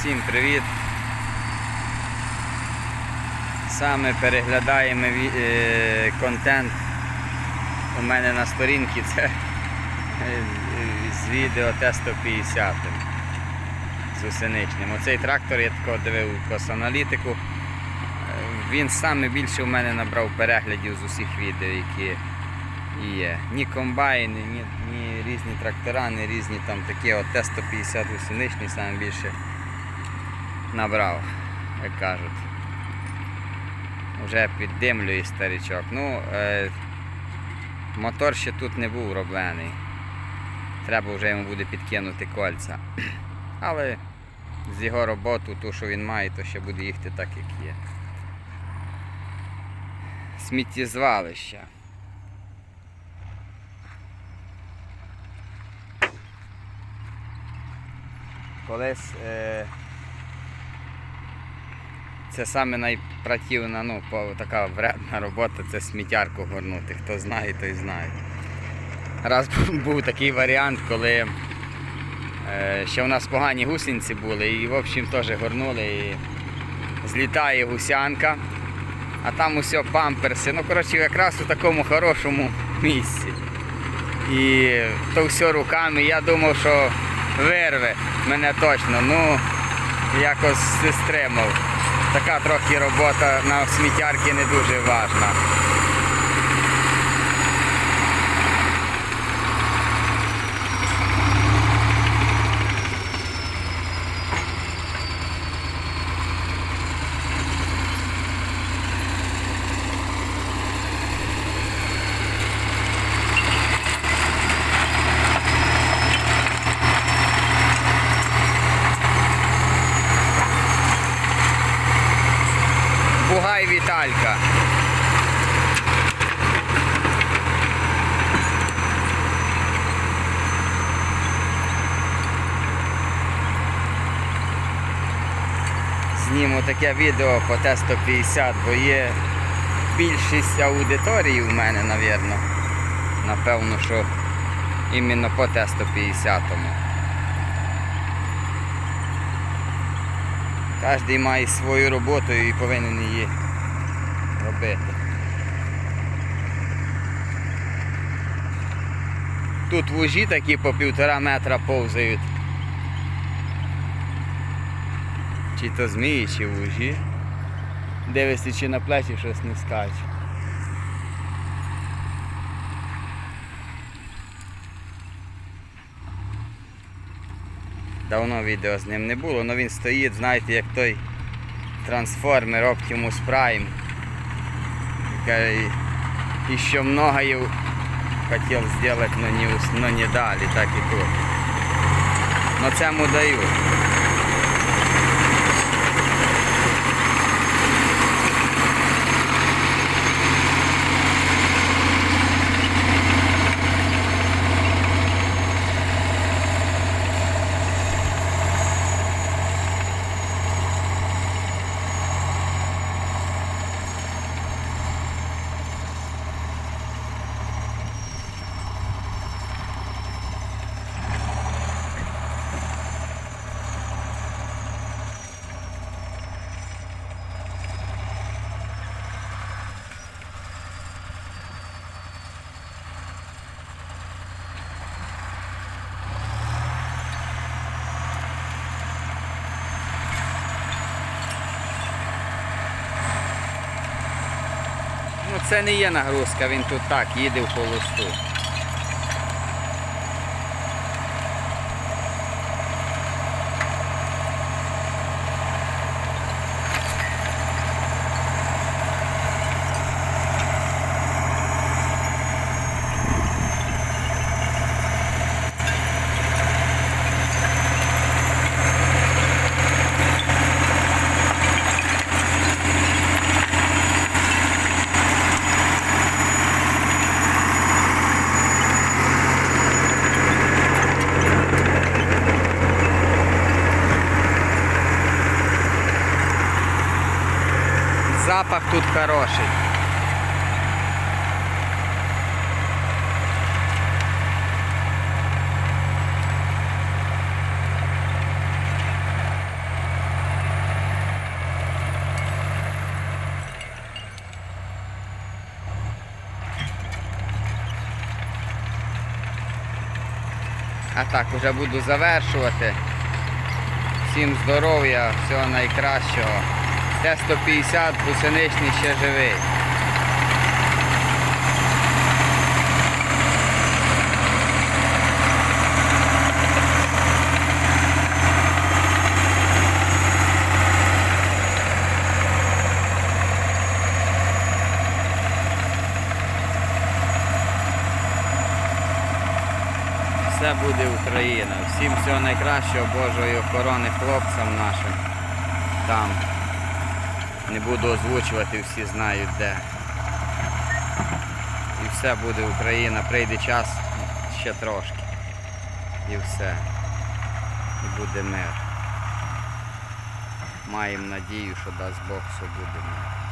Всім привіт! Саме переглядаємо е, контент у мене на сторінці це е, з відео Т-150 з гусеничним. Оцей трактор я такого дивив косаналітику. Він саме більше у мене набрав переглядів з усіх відео, які є. Ні комбайни, ні, ні різні трактора, ні різні там такі от Т-150 гусеничний саме більше набрав, як кажуть. Вже піддимлює старичок. Ну, е, мотор ще тут не був роблений. Треба вже йому буде підкинути кольця. Але з його роботу, ту, що він має, то ще буде їхати так, як є. Сміттєзвалище. Колись е, це саме найпратівна, ну, така вредна робота це сміттярку горнути. Хто знає, той знає. Раз був- такий варіант, коли е, ще у нас погані гусениці були, і в общем теж горнули. І злітає гусянка, а там усе памперси. Ну, коротше, якраз у такому хорошому місці. І то все руками. Я думав, що вирве мене точно. Ну, якось стримав. Така трохи робота на сміттярки не дуже важна. Віталька. Зніму таке відео по Т-150, бо є більшість аудиторії у мене, напевно. Напевно, що іменно по Т-150. Кожен має свою роботу і повинен її робити. Тут вужі такі по півтора метра повзають. Чи то змії, чи вужі. Дивишся, чи на плечі щось не скаче. Давно відео з ним не було, але він стоїть, знаєте, як той трансформер Optimus Prime. Каже, И еще многое хотел сделать, но не, но не дали, так и тут. Но цьому даю. Ну це не є нагрузка, він тут так їде в холосту. запах тут хороший. А так, вже буду завершувати. Всім здоров'я, всього найкращого. Т-150, бусиничний ще живий. Все буде Україна. Всім всього найкращого, Божої охорони хлопцям нашим там. Не буду озвучувати, всі знають де. І все буде Україна. Прийде час ще трошки. І все. І буде мир. Маємо надію, що дасть Бог, все буде мир.